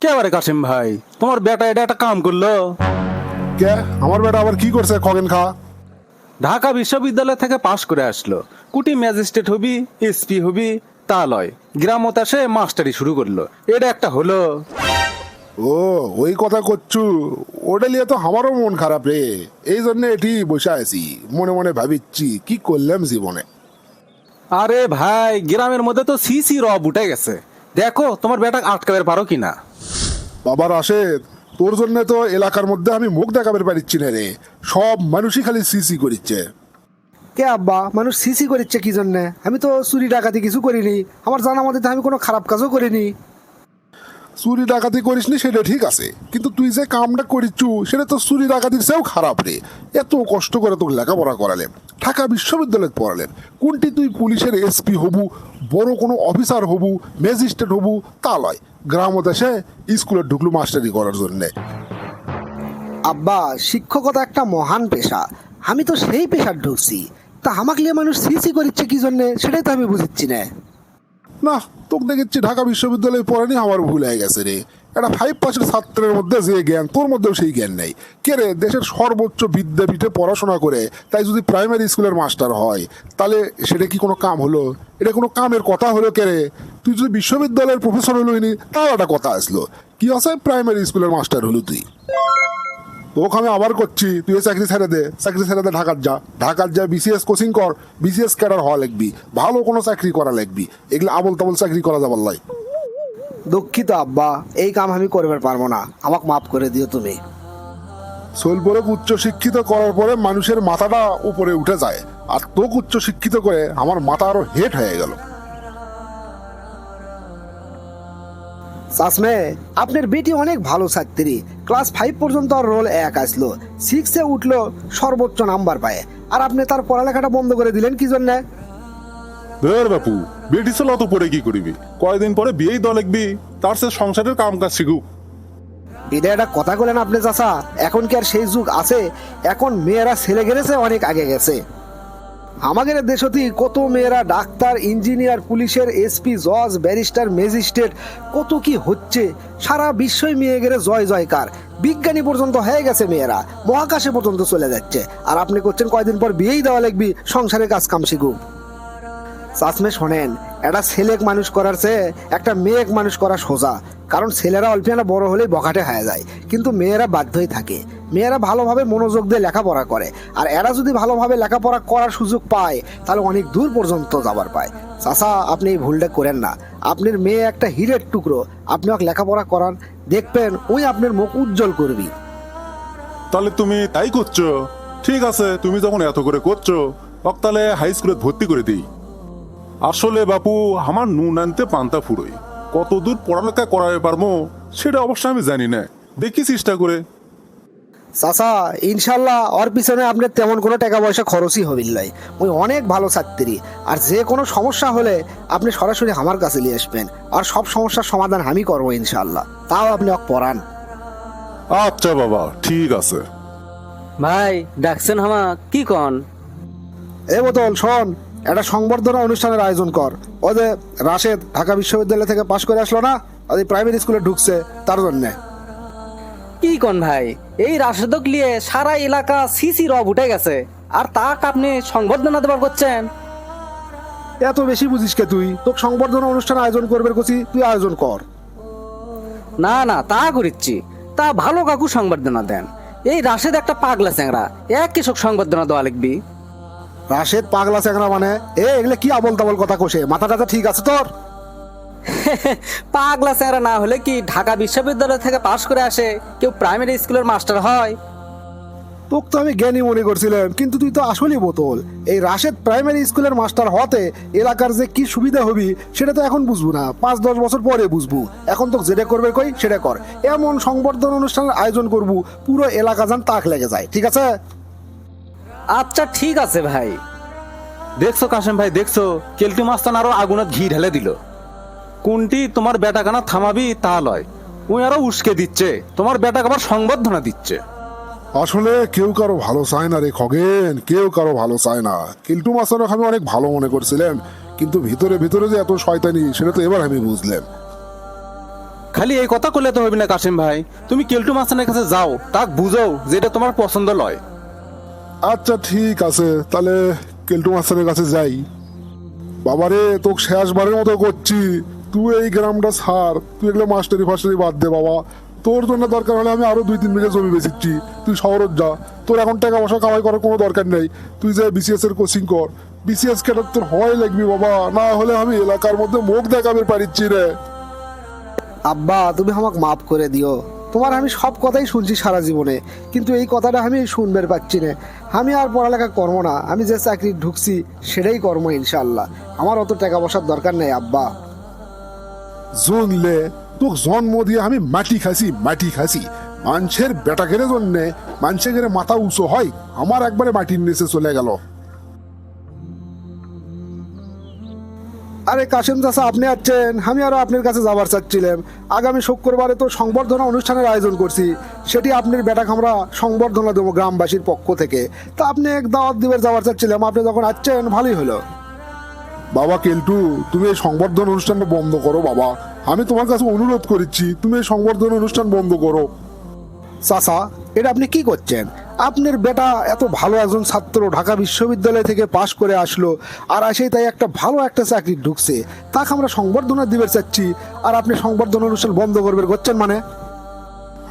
কে বারে কাসিম ভাই? তোমার বেটা এটা একটা কাম করল। কে? আমার বেটা আবার কি করছে? খগেন খা। ঢাকা বিশ্ববিদ্যালয় থেকে পাশ করে আসলো। কুটি ম্যাজিস্ট্রেট হবি এসপি হবি তা লয়। গ্রামত এসে মাস্টারি শুরু করল। এটা একটা হলো। ও ওই কথা করছু। ওটা নিয়ে তো আমারও মন খারাপ রে। এই জন্য এটি বসে আছি। মনে মনে ভাবিচ্ছি কি করলাম জীবনে। আরে ভাই গ্রামের মধ্যে তো সিসি রব উঠে গেছে। দেখো তোমার বেটা আটকাবে পারো কিনা। বাবার আসে তোর জন্য তো এলাকার মধ্যে আমি মুখ দেখাবে পারিচ্ছি না রে। সব মানুষই খালি সিসি করিচ্ছে। কে আব্বা? মানুষ সিসি করিচ্ছে কি জন্যে? আমি তো চুরি ডাকাতি কিছু করিনি। আমার জানা মতে আমি কোনো খারাপ কাজও করিনি। চুরি ডাকাতি করিসনি সেটা ঠিক আছে। কিন্তু তুই যে কামটা করিচ্ছু সেটা তো চুরি ডাকাতির চেয়েও খারাপ রে। এত কষ্ট করে তোকে লেখাপড়া করালেন ঢাকা বিশ্ববিদ্যালয়ে পড়ালেন। কোনটি তুই পুলিশের এসপি হবু বড় কোনো অফিসার হবু ম্যাজিস্ট্রেট হবু তা লয়। গ্রামত এসে স্কুলে ঢুকলু মাস্টারি করার জন্যে। আব্বা শিক্ষকতা একটা মহান পেশা। আমি তো সেই পেশার ঢুকছি। তা আমাকে নিয়ে মানুষ সিসি করিচ্ছে কি জন্যে সেটাই তো আমি বুঝিচ্ছি না। না তোকে দেখেছি ঢাকা বিশ্ববিদ্যালয়ে পড়ানি আমার ভুল হয়ে গেছে রে। একটা ফাইভ পার্সেন্ট ছাত্রের মধ্যে যে জ্ঞান, তোর মধ্যেও সেই জ্ঞান নেই। কে রে, দেশের সর্বোচ্চ বিদ্যাপীঠে পড়াশোনা করে, তাই যদি প্রাইমারি স্কুলের মাস্টার হয়, তাহলে সেটা কি কোনো কাম হলো? এটা কোনো কামের কথা হলো কে রে? তুই যদি বিশ্ববিদ্যালয়ের প্রফেসর হলো নি তাও একটা কথা আসলো। কি আছে প্রাইমারি স্কুলের মাস্টার হলো তুই? তোকে আমি আবার করছি, তুই চাকরি ছেড়ে দে, চাকরি ছেড়ে দে ঢাকার যা। ঢাকার যা বিসিএস কোচিং কর বিসিএস ক্যাডার হওয়া লাগবি। ভালো কোনো চাকরি করা লাগবি। এগুলো আবল তাবল চাকরি করা যাবার লাই দুঃখিত আব্বা। এই কাম আমি করবার পারব না। আমাকে মাফ করে দিও তুমি। সোলপুরে উচ্চ শিক্ষিত করার পরে মানুষের মাথাটা উপরে উঠে যায়। আর তোকে উচ্চ শিক্ষিত করে আমার মাথা আরও হেট হয়ে গেল। চাষমে আপনার বেটি অনেক ভালো ছাত্রী। ক্লাস ফাইভ পর্যন্ত আর রোল এক আসলো। সিক্সে উঠল সর্বোচ্চ নাম্বার পায়। আর আপনি তার পড়ালেখাটা বন্ধ করে দিলেন কি জন্যে? ধর বাপু বেটি ছেলে অত পরে কি করিবি? কয়দিন পরে বিয়েই দল লিখবি। তার সে সংসারের কাম কাজ শিখুক। এটা একটা কথা বলেন আপনি চাষা এখন কি আর সেই যুগ আছে? এখন মেয়েরা ছেলে গেছে অনেক আগে গেছে। আমাদের দেশতি কত মেয়েরা ডাক্তার, ইঞ্জিনিয়ার, পুলিশের এসপি, জজ, ব্যারিস্টার, ম্যাজিস্ট্রেট, কত কি হচ্ছে? সারা বিশ্বই মেয়ে গেলে জয় জয়কার। বিজ্ঞানী পর্যন্ত হয়ে গেছে মেয়েরা, মহাকাশে পর্যন্ত চলে যাচ্ছে। আর আপনি করছেন কয়দিন পর বিয়েই দেওয়া লাগবি সংসারের কাজ কাম শিখুক। চাষমে শোনেন একটা ছেলেক মানুষ করার চেয়ে একটা মেয়েক মানুষ করা সোজা। কারণ ছেলেরা অল্পিয়ানা বড় হলেই বখাটে হয়ে যায়। কিন্তু মেয়েরা বাধ্যই থাকে। মেয়েরা ভালোভাবে মনোযোগ দিয়ে লেখাপড়া করে। আর এরা যদি ভালোভাবে লেখাপড়া করার সুযোগ পায়, তাহলে অনেক দূর পর্যন্ত যাবার পায়। চাষা আপনি এই ভুলটা করেন না। আপনার মেয়ে একটা হিরের টুকরো। আপনি ওকে লেখাপড়া করান। দেখবেন ওই আপনার মুখ উজ্জ্বল করবি। তাহলে তুমি তাই করছ? ঠিক আছে, তুমি যখন এত করে করছ তাহলে হাই স্কুলে ভর্তি করে দিই। আসলে বাপু আমার নুন আনতে পান্তা ফুরোই। কত দূর পড়ালেখা করাতে পারব সেটা অবশ্য আমি জানি না। দেখি চেষ্টা করে। চাচা ইনশাল্লাহ ওর পিছনে আপনার তেমন কোনো টাকা পয়সা খরচই হবিল নাই। ওই অনেক ভালো ছাত্রী আর যে কোনো সমস্যা হলে আপনি সরাসরি আমার কাছে নিয়ে আসবেন। আর সব সমস্যার সমাধান আমি করব ইনশাল্লাহ। তাও আপনি ওকে পড়ান। আচ্ছা বাবা ঠিক আছে। ভাই ডাকছেন হামা কি কন? এ বোতল শোন। একটা সংবর্ধনা অনুষ্ঠানের আয়োজন কর। ও যে রাশেদ ঢাকা বিশ্ববিদ্যালয় থেকে পাশ করে আসলো না ওই প্রাইমারি স্কুলে ঢুকছে তার জন্যে। কি কন ভাই এই রাশেদক লিয়ে সারা এলাকা সিসি রব উঠে গেছে আর তাক আপনি সংবর্ধনা দেবার করছেন? এত বেশি বুঝিস কে তুই? তোকে সংবর্ধনা অনুষ্ঠান আয়োজন করবে কছি তুই আয়োজন কর। না না তা করিচ্ছি। তা ভালো কাকু সংবর্ধনা দেন। এই রাশেদ একটা পাগলা চ্যাংরা এক কৃষক সংবর্ধনা দেওয়া লিখবি। রাশেদ পাগলা চ্যাংরা মানে? এ এগুলো কি আবল তাবল কথা কোষে মাথা টাথা ঠিক আছে তোর? পাগলা চ্যাংরা না হলে কি ঢাকা বিশ্ববিদ্যালয় থেকে পাশ করে আসে? কেউ প্রাইমারি স্কুলের মাস্টার হয়? তোকে তো আমি জ্ঞানী মনে করছিলাম কিন্তু তুই তো আসলেই বোতল। এই রাশেদ প্রাইমারি স্কুলের মাস্টার হতে এলাকার যে কি সুবিধা হবি সেটা তো এখন বুঝব না। পাঁচ দশ বছর পরে বুঝব। এখন তো যেটা করবে কই সেটা কর। এমন সংবর্ধনা অনুষ্ঠানের আয়োজন করব পুরো এলাকা যান তাক লেগে যায়। ঠিক আছে? আচ্ছা ঠিক আছে ভাই। দেখছ কাসিম ভাই দেখছ? কেলটি মাস্তান আরও আগুনত ঘি ঢেলে দিল। কোনটি? তোমার বেটা কানা থামাবি তা লয়। ওই আরও উস্কে দিচ্ছে। তোমার বেটাকে আবার সংবর্ধনা দিচ্ছে। আসলে কেউ কারও ভালো চায় না রে খগেন কেউ কারও ভালো চায় না। কিল্টু মাস্টারকে আমি অনেক ভালো মনে করছিলাম কিন্তু ভিতরে ভিতরে যে এত শয়তানি সেটা তো এবার আমি বুঝলাম। খালি এই কথা করলে তো হবে না কাশিম ভাই। তুমি কেলটু মাস্তানের কাছে যাও তাক বুঝো যেটা তোমার পছন্দ লয়। আচ্ছা ঠিক আছে। তাহলে কেলটু মাস্টারের কাছে যাই। বাবারে, তোকে শেষবারের মতো করছি। তুই এই গ্রামটা ছাড়। তুই এগুলো মাস্টারি ফাস্টারি বাদ দে, বাবা। তোর জন্য দরকার হলে আমি আরও দুই তিন বিঘে জমি বেচিচ্ছি। তুই শহরত যা। তোর এখন টাকা পয়সা কামাই করার কোনো দরকার নেই। তুই যে বিসিএস এর কোচিং কর। বিসিএস কেটার তোর হয় লাগবি, বাবা। না হলে আমি এলাকার মধ্যে মুখ দেখাবে পারিচ্ছি রে। আব্বা, তুমি আমাকে মাফ করে দিও। তোমার আমি সব কথাই শুনছি সারা জীবনে। কিন্তু এই কথাটা আমি শুনবার পাচ্ছি না। আমি আর পড়ালেখা করব না, আমি যে চাকরি ঢুকছি সেটাই কর্ম ইনশাল্লাহ আমার অত টাকা পয়সার দরকার নেই, আব্বা। জনলে তোক জন্ম দিয়ে আমি মাটি খাসি মাটি খাসি মানুষের বেটা ঘেরে জন্যে মানুষের মাথা উঁচু হয়, আমার একবারে মাটির নিচে চলে গেল। আরে কাশেম চাষা আপনি আছেন আমি আরও আপনার কাছে যাবার চাচ্ছিলাম। আগামী শুক্রবারে তো সংবর্ধনা অনুষ্ঠানের আয়োজন করছি। সেটি আপনার বেটাকে আমরা সংবর্ধনা দেবো গ্রামবাসীর পক্ষ থেকে। তা আপনি এক দাওয়াত দিবার যাবার চাচ্ছিলাম। আপনি যখন আসছেন ভালোই হলো। বাবা কেলটু তুমি এই সংবর্ধন অনুষ্ঠানটা বন্ধ করো বাবা। আমি তোমার কাছে অনুরোধ করেছি তুমি এই সংবর্ধন অনুষ্ঠান বন্ধ করো। চাচা এটা আপনি কি করছেন? আপনার বেটা এত ভালো একজন ছাত্র ঢাকা বিশ্ববিদ্যালয় থেকে পাশ করে আসলো, আর আসেই তাই একটা ভালো একটা চাকরি ঢুকছে। তাকে আমরা সংবর্ধনা দিবে চাচ্ছি, আর আপনি সংবর্ধনা অনুষ্ঠান বন্ধ করবেন, করছেন মানে?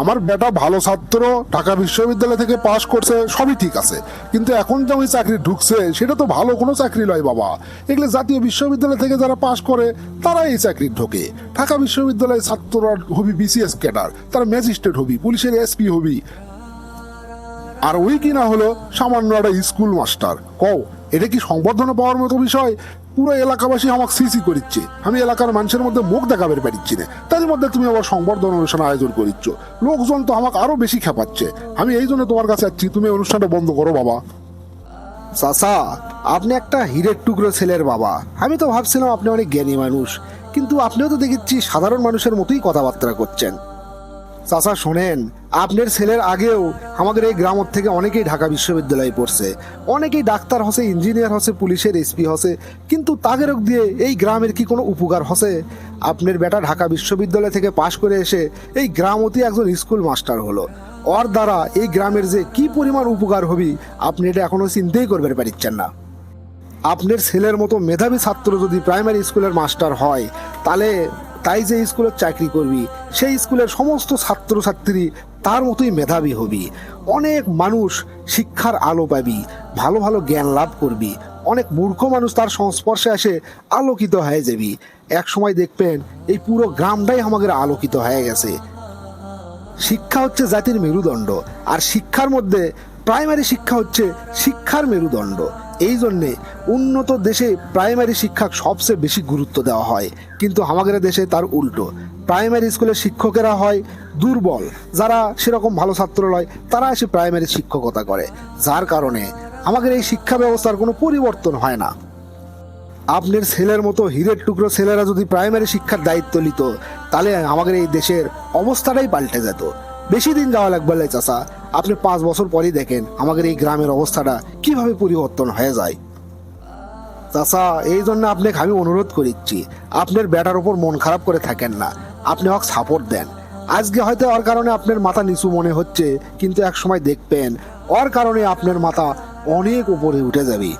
আমার বেটা ভালো ছাত্র, ঢাকা বিশ্ববিদ্যালয় থেকে পাশ করছে, সবই ঠিক আছে। কিন্তু এখন যে ওই চাকরি ঢুকছে, সেটা তো ভালো কোনো চাকরি নয় বাবা। এগুলো জাতীয় বিশ্ববিদ্যালয় থেকে যারা পাশ করে তারা এই চাকরি ঢোকে। ঢাকা বিশ্ববিদ্যালয়ের ছাত্ররা হবি বিসিএস ক্যাডার, তারা ম্যাজিস্ট্রেট হবি, পুলিশের এসপি হবি। আর ওই কিনা হলো সামান্য একটা স্কুল মাস্টার কও, এটা কি সংবর্ধনা পাওয়ার মতো বিষয়? পুরো এলাকাবাসী আমাকে সিসি করিচ্ছে। আমি এলাকার মানুষের মধ্যে মুখ দেখাবে পারিচ্ছি না। তার মধ্যে তুমি আবার সংবর্ধনা অনুষ্ঠান আয়োজন করিচ্ছ। লোকজন তো আমাকে আরও বেশি খেপাচ্ছে। আমি এই জন্য তোমার কাছে যাচ্ছি তুমি অনুষ্ঠানটা বন্ধ করো বাবা। চাচা, আপনি একটা হীরের টুকরো ছেলের বাবা। আমি তো ভাবছিলাম আপনি অনেক জ্ঞানী মানুষ। কিন্তু আপনিও তো দেখেছি সাধারণ মানুষের মতোই কথাবার্তা করছেন। চাচা, শোনেন। আপনার ছেলের আগেও আমাদের এই গ্রাম থেকে অনেকেই ঢাকা বিশ্ববিদ্যালয়ে পড়ছে। অনেকেই ডাক্তার হসে, ইঞ্জিনিয়ার হসে, পুলিশের এসপি হসে, কিন্তু তাগেরক দিয়ে এই গ্রামের কি কোনো উপকার হসে? আপনার বেটা ঢাকা বিশ্ববিদ্যালয় থেকে পাশ করে এসে এই গ্রামতি একজন স্কুল মাস্টার হলো। ওর দ্বারা এই গ্রামের যে কি পরিমাণ উপকার হবি, আপনি এটা এখনও চিন্তাই করবে পারিচ্ছেন না। আপনার ছেলের মতো মেধাবী ছাত্র যদি প্রাইমারি স্কুলের মাস্টার হয় তাহলে তাই যে স্কুলের চাকরি করবি, সেই স্কুলের সমস্ত ছাত্রছাত্রী তার মতোই মেধাবী হবি। অনেক মানুষ শিক্ষার আলো পাবি, ভালো ভালো জ্ঞান লাভ করবি। অনেক মূর্খ মানুষ তার সংস্পর্শে এসে আলোকিত হয়ে যাবি। এক সময় দেখবেন এই পুরো গ্রামটাই আমাদের আলোকিত হয়ে গেছে। শিক্ষা হচ্ছে জাতির মেরুদণ্ড, আর শিক্ষার মধ্যে প্রাইমারি শিক্ষা হচ্ছে শিক্ষার মেরুদণ্ড। এই জন্যে উন্নত দেশে প্রাইমারি শিক্ষা সবচেয়ে বেশি গুরুত্ব দেওয়া হয়। কিন্তু আমাদের দেশে তার উল্টো। প্রাইমারি স্কুলের শিক্ষকেরা হয় দুর্বল। যারা সেরকম ভালো ছাত্র নয়, তারা এসে প্রাইমারি শিক্ষকতা করে। যার কারণে আমাদের এই শিক্ষা ব্যবস্থার কোনো পরিবর্তন হয় না। আপনার ছেলের মতো হীরের টুকরো ছেলেরা যদি প্রাইমারি শিক্ষার দায়িত্ব নিত, তাহলে আমাদের এই দেশের অবস্থাটাই পাল্টে যেত। বেশি দিন যাওয়া লাগবে না চাচা। আপনি পাঁচ বছর পরই দেখেন আমাদের এই গ্রামের অবস্থাটা কীভাবে পরিবর্তন হয়ে যায়। চাচা, এই জন্য আপনাকে আমি অনুরোধ করিচ্ছি, আপনার ব্যাটার উপর মন খারাপ করে থাকেন না। আপনি হক সাপোর্ট দেন। আজকে হয়তো ওর কারণে আপনার মাথা নিচু মনে হচ্ছে, কিন্তু এক সময় দেখবেন, ওর কারণে আপনার মাথা অনেক উপরে উঠে যাবে।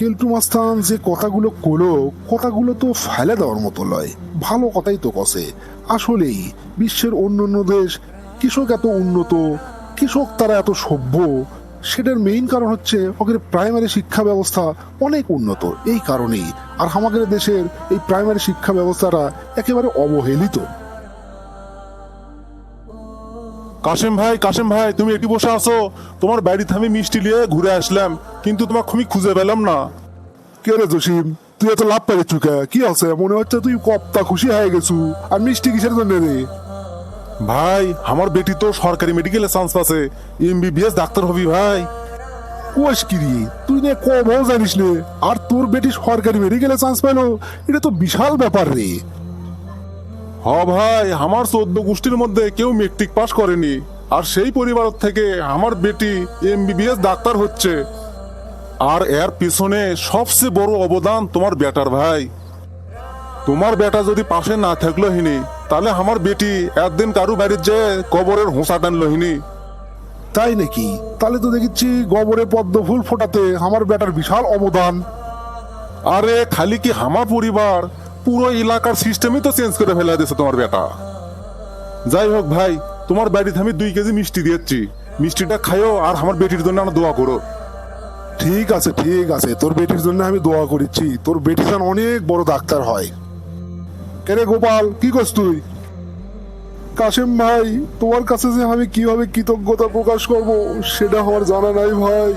কেলটু মাস্তান যে কথাগুলো কলো, কথাগুলো তো ফেলে দেওয়ার মতো লয়। ভালো কথাই তো কষে আসলেই, বিশ্বের অন্য অন্য দেশ, কৃষক এত উন্নত, কৃষক তারা এত সভ্য, সেটার মেইন কারণ হচ্ছে ওদের প্রাইমারি শিক্ষা ব্যবস্থা অনেক উন্নত। এই কারণেই আর আমাদের দেশের এই প্রাইমারি শিক্ষা ব্যবস্থাটা একেবারে অবহেলিত। কাশেম ভাই কাশেম ভাই তুমি এটি বসে আছো। তোমার বাড়িতে আমি মিষ্টি নিয়ে ঘুরে আসলাম কিন্তু তোমার খুবই খুঁজে পেলাম না। কে রে জসিম? তুই এত লাভ পারে চুকা কি আছে? মনে হচ্ছে তুই কপ্তা খুশি হয়ে গেছু আর মিষ্টি কিসের জন্য রে? ভাই আমার বেটি তো সরকারি মেডিকেলে চান্স পাচ্ছে এমবিবিএস ডাক্তার হবি ভাই। কোষ কিরি তুই নে কবও জানিস নে। আর তোর বেটি সরকারি মেডিকেলে চান্স পেল এটা তো বিশাল ব্যাপার রে। হ ভাই আমার চোদ্দ গোষ্ঠীর মধ্যে কেউ মেট্রিক পাশ করেনি। আর সেই পরিবার থেকে আমার বেটি এমবিবিএস ডাক্তার হচ্ছে। আর এর পিছনে সবচেয়ে বড় অবদান তোমার বেটার ভাই। তোমার বেটা যদি পাশে না থাকল হিনি তাহলে আমার বেটি একদিন কারু বাড়ির যে কবরের হোঁসা টানলো হিনি। তাই নাকি? তাহলে তো দেখেছি গবরে পদ্ম ফুল ফোটাতে আমার বেটার বিশাল অবদান। আরে খালি কি হামা পরিবার? পুরো এলাকার সিস্টেমই তো চেঞ্জ করে ফেলে দিয়েছে তোমার বেটা। যাই হোক ভাই, তোমার বাড়িতে আমি দুই কেজি মিষ্টি দিয়েছি। মিষ্টিটা খাইও আর আমার বেটির জন্য আমার দোয়া করো। ঠিক আছে ঠিক আছে, তোর বেটির জন্য আমি দোয়া করেছি। তোর বেটি যেন অনেক বড় ডাক্তার হয়। কেরে গোপাল, কি করছ তুই? কাশেম ভাই, তোমার কাছে যে আমি কীভাবে কৃতজ্ঞতা প্রকাশ করব, সেটা আমার জানা নাই ভাই।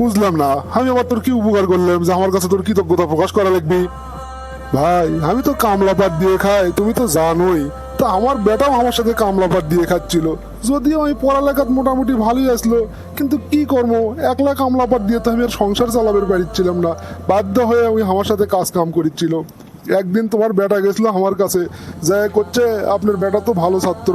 বুঝলাম না, আমি আবার তোর কি উপকার করলাম যে আমার কাছে তোর কৃতজ্ঞতা প্রকাশ করা লাগবে? ভাই, আমি তো কামলা পাট দিয়ে খাই, তুমি তো জানোই। তা আমার বেটাও আমার সাথে কামলা পাট দিয়ে খাচ্ছিল। যদিও আমি পড়ালেখাত মোটামুটি ভালোই আসলো, কিন্তু কি কর্ম একলা কামলা পাট দিয়ে তো আমি আর সংসার চালাবের পারছিলাম না। বাধ্য হয়ে আমি আমার সাথে কাজ কাম করেছিল একদিন তোমার বেটা গেছিল আমার কাছে, যা, করছে, আপনার বেটা তো ভালো ছাত্র।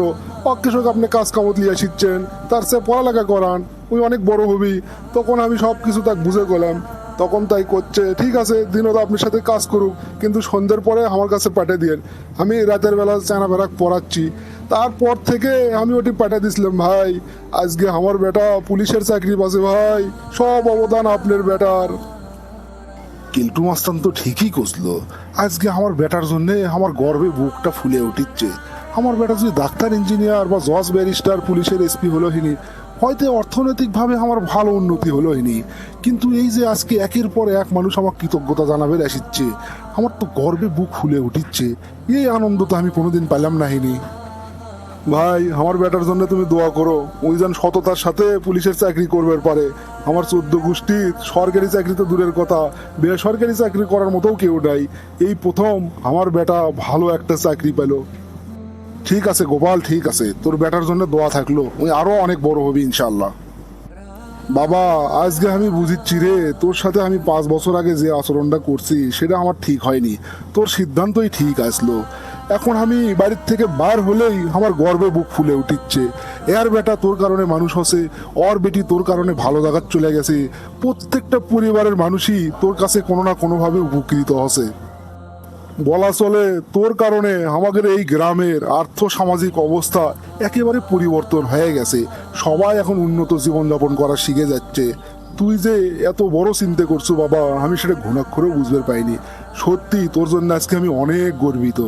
অকেশক আপনি কাজ কামত লিয়ে শিখছেন, তার সে পড়ালেখা করান ওই অনেক বড় হবি। তখন আমি সব কিছু তাকে বুঝে গেলাম। তখন তাই করছে। ঠিক আছে দিনও আপনার সাথে কাজ করুক, কিন্তু সন্ধ্যের পরে আমার কাছে পাঠিয়ে দিয়েন। আমি রাতের বেলা চানা বেড়াক পড়াচ্ছি। তারপর থেকে আমি ওটি পাঠিয়ে দিছিলাম ভাই, আজকে আমার বেটা পুলিশের চাকরি পাচ্ছে, ভাই, সব অবদান আপনার বেটার। কিল্টু মাস্তান তো ঠিকই কষলো আজকে আমার বেটার জন্যে আমার গর্বে বুকটা ফুলে উঠিচ্ছে আমার বেটা যদি ডাক্তার, ইঞ্জিনিয়ার বা জজ ব্যারিস্টার, পুলিশের এসপি হলো হিনি হয়তো অর্থনৈতিকভাবে আমার ভালো উন্নতি হলো হিনি কিন্তু এই যে আজকে একের পর এক মানুষ আমার কৃতজ্ঞতা জানাবে আসিচ্ছে আমার তো গর্বে বুক ফুলে উঠিচ্ছে এই আনন্দ তো আমি কোনোদিন পেলাম না হিনি ভাই, আমার বেটার জন্য তুমি দোয়া করো। ওই যেন সততার সাথে পুলিশের চাকরি করবে পারে। আমার চোদ্দ গোষ্ঠী, সরকারি চাকরি তো দূরের কথা। বেসরকারি চাকরি করার মতোও কেউ নাই। এই প্রথম আমার বেটা ভালো একটা চাকরি পেল। ঠিক আছে গোপাল, ঠিক আছে। তোর বেটার জন্য দোয়া থাকল। ওই আরও অনেক বড় হবে ইনশাল্লাহ বাবা, আজকে আমি বুঝিচ্ছি রে, তোর সাথে আমি পাঁচ বছর আগে যে আচরণটা করছি, সেটা আমার ঠিক হয়নি। তোর সিদ্ধান্তই ঠিক আসলো। এখন আমি বাড়ির থেকে বার হলেই আমার গর্বে বুক ফুলে উঠিচ্ছে এর বেটা তোর কারণে মানুষ হসে, ওর বেটি তোর কারণে ভালো জায়গায় চলে গেছে। প্রত্যেকটা পরিবারের মানুষই তোর কাছে কোনো না কোনোভাবে উপকৃত হসে। বলা চলে তোর কারণে আমাদের এই গ্রামের আর্থ সামাজিক অবস্থা একেবারে পরিবর্তন হয়ে গেছে। সবাই এখন উন্নত জীবনযাপন করা শিখে যাচ্ছে। তুই যে এত বড় চিন্তা করছ বাবা, আমি সেটা ঘুণাক্ষরেও বুঝতে পাইনি সত্যি তোর জন্য আজকে আমি অনেক গর্বিত।